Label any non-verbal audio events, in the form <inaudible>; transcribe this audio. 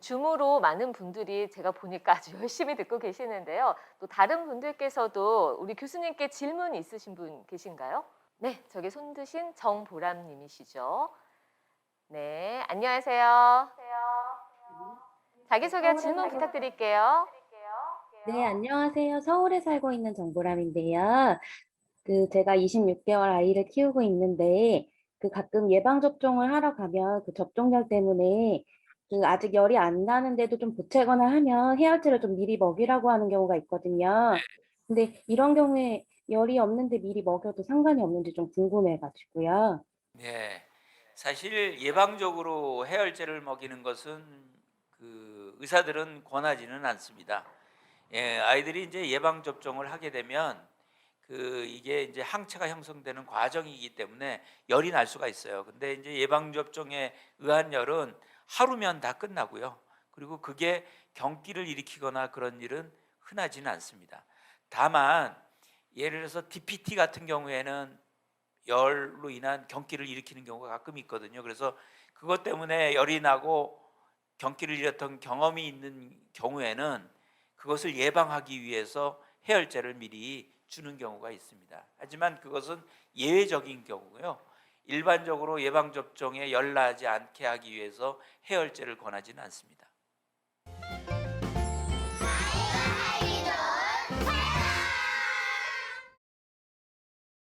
줌으로 많은 분들이 제가 보니까 아주 <laughs> 열심히 듣고 계시는데요. 또 다른 분들께서도 우리 교수님께 질문 있으신 분 계신가요? 네, 저기 손 드신 정보람 님이시죠. 네, 안녕하세요. 자기소개 질문 부탁드릴게요. 네, 안녕하세요. 서울에 살고 있는 정보람인데요. 그 제가 26개월 아이를 키우고 있는데 그 가끔 예방 접종을 하러 가면 그 접종약 때문에 그 아직 열이 안 나는데도 좀 보채거나 하면 해열제를 좀 미리 먹이라고 하는 경우가 있거든요. 근데 이런 경우에 열이 없는데 미리 먹여도 상관이 없는지 좀 궁금해가지고요. 네. 사실 예방적으로 해열제를 먹이는 것은 그 의사들은 권하지는 않습니다. 예, 아이들이 이제 예방 접종을 하게 되면 그 이게 이제 항체가 형성되는 과정이기 때문에 열이 날 수가 있어요. 근데 이제 예방 접종에 의한 열은 하루면 다 끝나고요. 그리고 그게 경기를 일으키거나 그런 일은 흔하지는 않습니다. 다만 예를 들어서 DPT 같은 경우에는 열로 인한 경기를 일으키는 경우가 가끔 있거든요. 그래서 그것 때문에 열이 나고 경기를 일으켰던 경험이 있는 경우에는 그것을 예방하기 위해서 해열제를 미리 주는 경우가 있습니다. 하지만 그것은 예외적인 경우고요. 일반적으로 예방 접종에 열 나지 않게 하기 위해서 해열제를 권하지는 않습니다.